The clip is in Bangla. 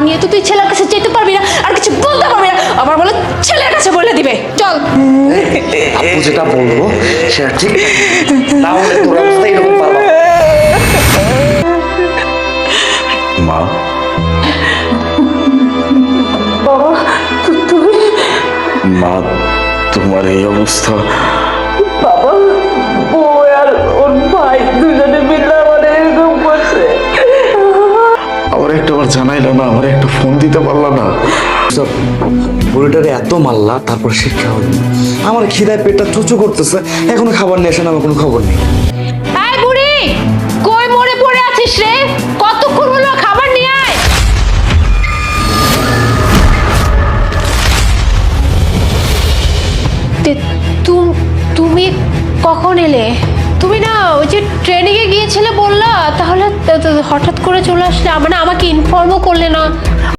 নিয়ে তো তুই ছেলের কাছে যেতে পারবি না আর কিছু বলতে পারবি না। আবার বলে ছেলের কাছে বলে দিবে। চল। আপু যেটা বলব সেটা ঠিক। না হলে তোর অবস্থা এরকম পারবা। মা? মা তোমার এই অবস্থা আমার একটা বার জানাইলো না আমার একটা ফোন দিতে পারলা না। বুড়িটারে এত মারলা তারপর শিক্ষা হলো আমার খিদায় পেটটা চুচু করতেছে এখনও খাবার নিয়ে আসে না আমার কোনো খবর নেই। এই বুড়ি কই মরে পড়ে আছিস রে? কতক্ষণ হলো খাবার নিয়ে আয়? তুমি কখন এলে? তুমি না ওই যে ত- হঠাৎ করে চলে আসলে মানে আমাকে ইনফর্মও করলে না।